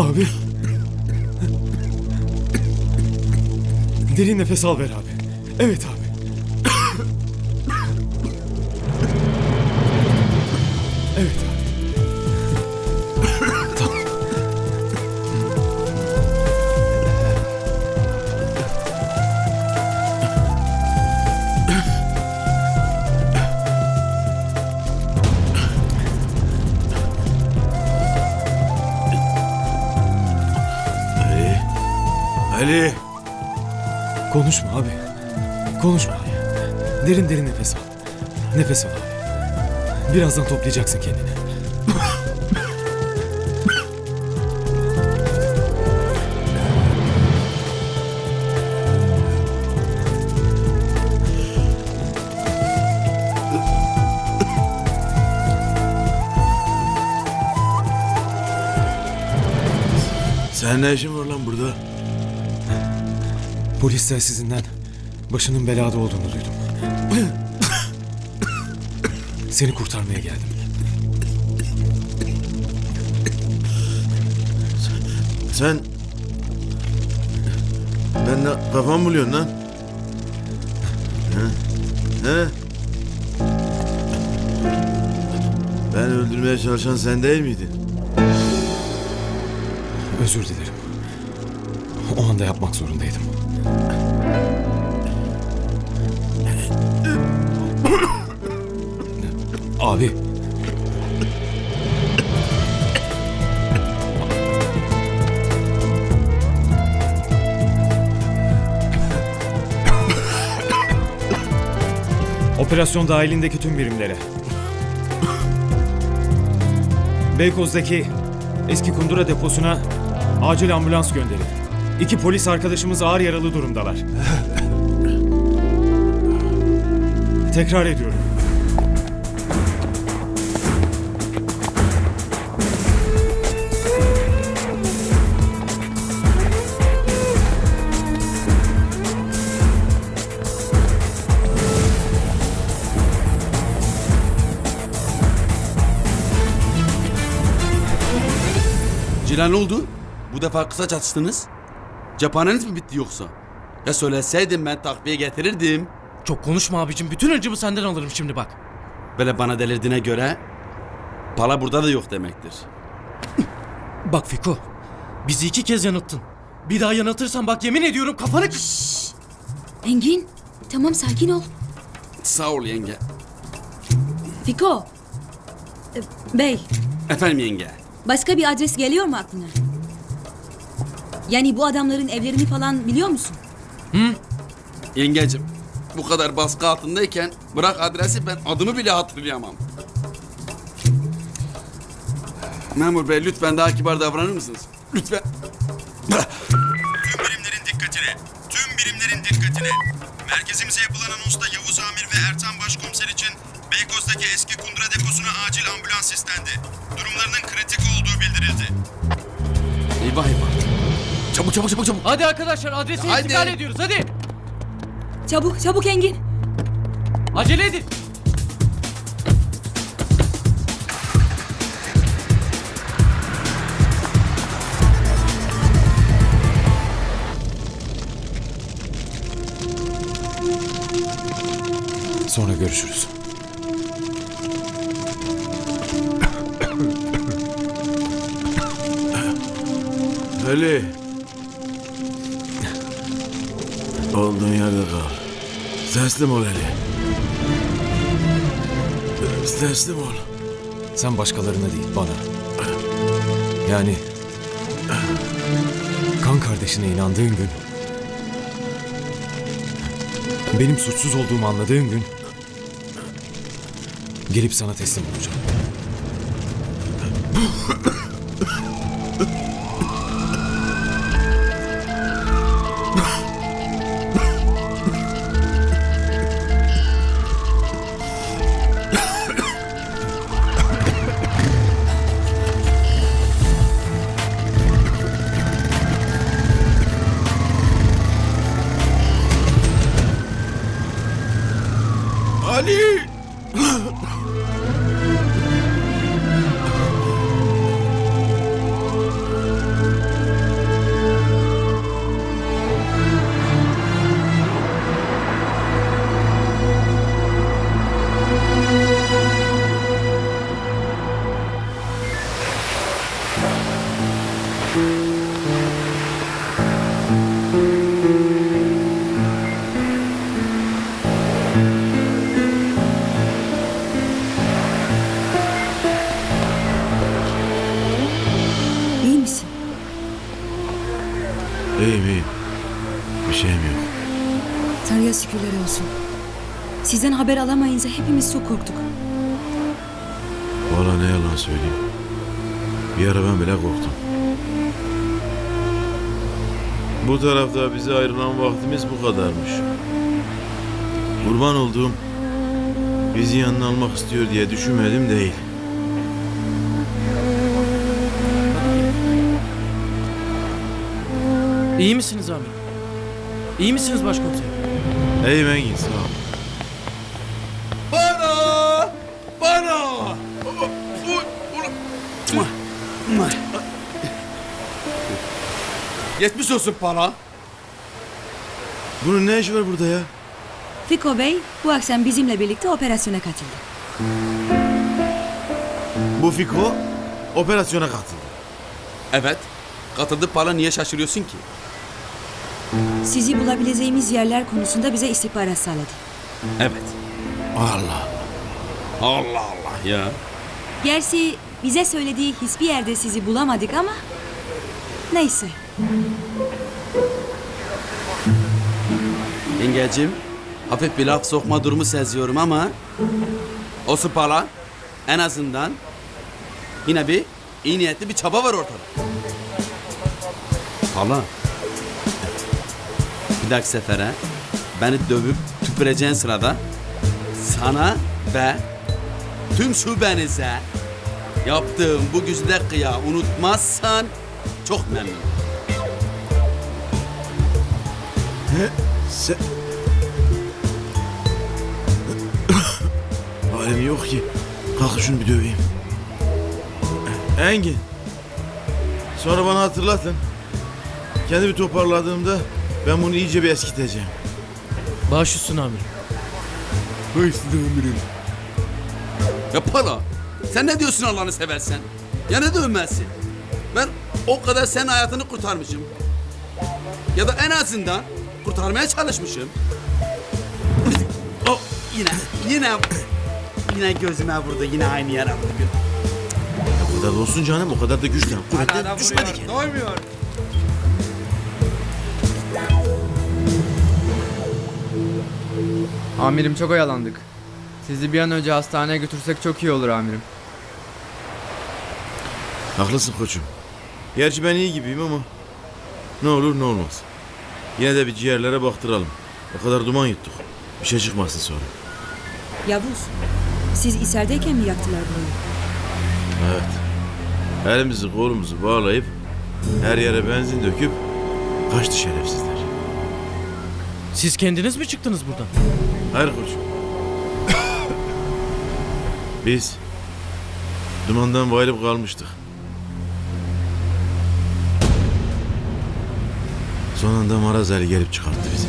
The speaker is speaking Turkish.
Abi. Derin nefes al ver abi. Evet abi. Evet abi. Ali. Konuşma abi. Konuşma. Derin derin nefes al. Nefes al abi. Birazdan toplayacaksın kendini. Sen ne işin var? Polis telsizinden başının belada olduğunu duydum. Seni kurtarmaya geldim. Sen... Ben de kafam buluyorsun lan. He? He? Ben öldürmeye çalışan sen değil miydin? Özür dilerim. O anda yapmak zorundaydım. Abi. Operasyon dahilindeki tüm birimlere. Beykoz'daki eski kundura deposuna acil ambulans gönderin. İki polis arkadaşımız ağır yaralı durumdalar. Tekrar ediyorum. Ne oldu? Bu defa kısa çatıştınız. Cephaneniz mi bitti yoksa? Ya söyleseydin ben takviye getirirdim. Çok konuşma abicim. Bütün acımı senden alırım şimdi bak. Böyle bana delirdiğine göre pala burada da yok demektir. Bak Fiko. Bizi iki kez yanılttın. Bir daha yanıltırsan bak yemin ediyorum kafanı... kı- Engin, tamam sakin ol. Sağ ol yenge. Fiko. e, Bey, Efendim yenge. Başka bir adres geliyor mu aklına? Yani bu adamların evlerini falan biliyor musun? Yengecim bu kadar baskı altındayken bırak adresi ben adımı bile hatırlayamam. Memur bey lütfen daha kibar davranır mısınız? Lütfen. Tüm birimlerin dikkatine. Tüm birimlerin dikkatine. Merkezimize yapılan anonsta Yavuz Amir ve Ertan Başkomiser Beykoz'daki eski kundura deposuna acil ambulans istendi. Durumlarının kritik olduğu bildirildi. Eyvah eyvah. Çabuk çabuk çabuk çabuk. Hadi arkadaşlar adrese Hadi. intikal ediyoruz hadi. Çabuk, çabuk Engin. Acele edin. Sonra görüşürüz. Ali. Olduğun yerde kal. Teslim ol Ali. Teslim ol. Sen başkalarına değil bana. Yani kan kardeşine inandığın gün benim suçsuz olduğumu anladığın gün gelip sana teslim olacağım. Senden haber alamayınca hepimiz çok korktuk. Valla ne yalan söyleyeyim. Bir ara ben bile korktum. Bu tarafta bize ayrılan vaktimiz bu kadarmış. Kurban olduğum bizi yanına almak istiyor diye düşünmedim değil. İyi misiniz amirim? İyi misiniz başkomiserim? Engin sağ ol. Bana! Bana! Geçmiş olsun para. Bunun ne işi var burada ya? Fiko Bey bu akşam bizimle birlikte operasyona katıldı. Bu Fiko operasyona katıldı. Evet. Katıldı para niye şaşırıyorsun ki? Sizi bulabileceğimiz yerler konusunda bize istihbarat sağladı. Evet. Allah. Allah Allah ya. Gerçi bize söylediği hiçbir yerde sizi bulamadık ama neyse. Yengecim, hafif bir laf sokma durumu seziyorum ama o spala en azından yine bir iyi niyetli bir çaba var ortada. Hala. Bir dahaki sefere beni dövüp tüpüreceğin sırada sana ve tüm şubenize yaptığım bu güzide kıya unutmazsan çok memnun. Sen... Halim yok ki. Kalk şunu bir döveyim. Engin. Sonra bana hatırlatın. Kendimi toparladığımda ben bunu iyice bir eskiteceğim. Baş üstüne amirim. Ya para. Sen ne diyorsun Allah'ını seversen? Ya ne dövmezsin? Ben o kadar senin hayatını kurtarmışım. Ya da en azından kurtarmaya çalışmışım. O yine, yine, yine gözüme vurdu. Yine aynı yere vurdu. O kadar da olsun canım o kadar da güçlen. Kuvvetten düşmedi ki. Doymuyor. Amirim çok oyalandık. Sizi bir an önce hastaneye götürsek çok iyi olur amirim. Haklısın koçum. Gerçi ben iyi gibiyim ama ne olur ne olmaz. Yine de bir ciğerlere baktıralım. O kadar duman yuttuk. Bir şey çıkmasın sonra. Yavuz, siz içerideyken mi yaktılar burayı? Evet. Elimizi kolumuzu bağlayıp her yere benzin döküp kaçtı şerefsizler. Siz kendiniz mi çıktınız buradan? Hayır koçum. Biz dumandan bayılıp kalmıştık. Son anda Maraz gelip çıkarttı bizi.